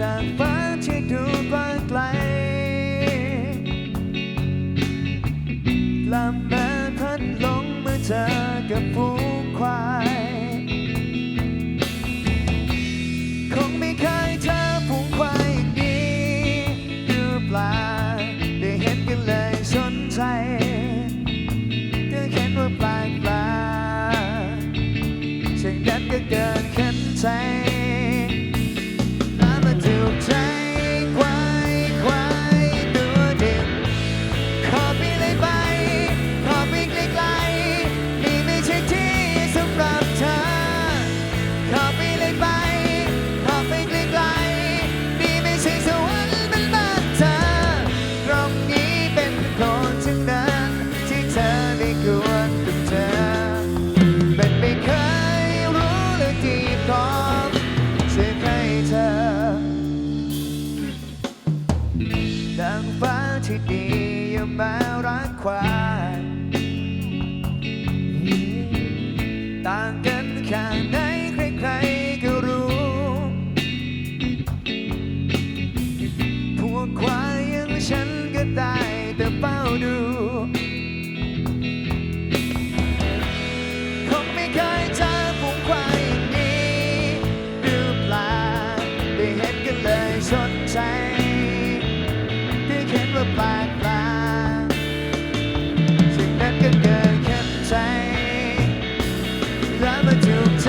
จากฟ้าที่ดูกว้างไกลลำมาพัดลงเมื่อเจอกับฝูงควาย คงไม่เคยเจอฝูงควายอย่างนี้หรือเปล่าได้เห็นกันเลยสนใจก็เห็นว่าแปลกปลาดสิ่งนั้นก็เกินขันใจ ที่ดีอย่ามารักควายต่างกันแค่ไหนใครๆก็รู้ พวกควายอย่างฉันก็ได้แต่เฝ้าดู ที่เขียนว่าแปลกปลาดสิ่งนั้นก็เกินแค่ใจและมาถูกใจ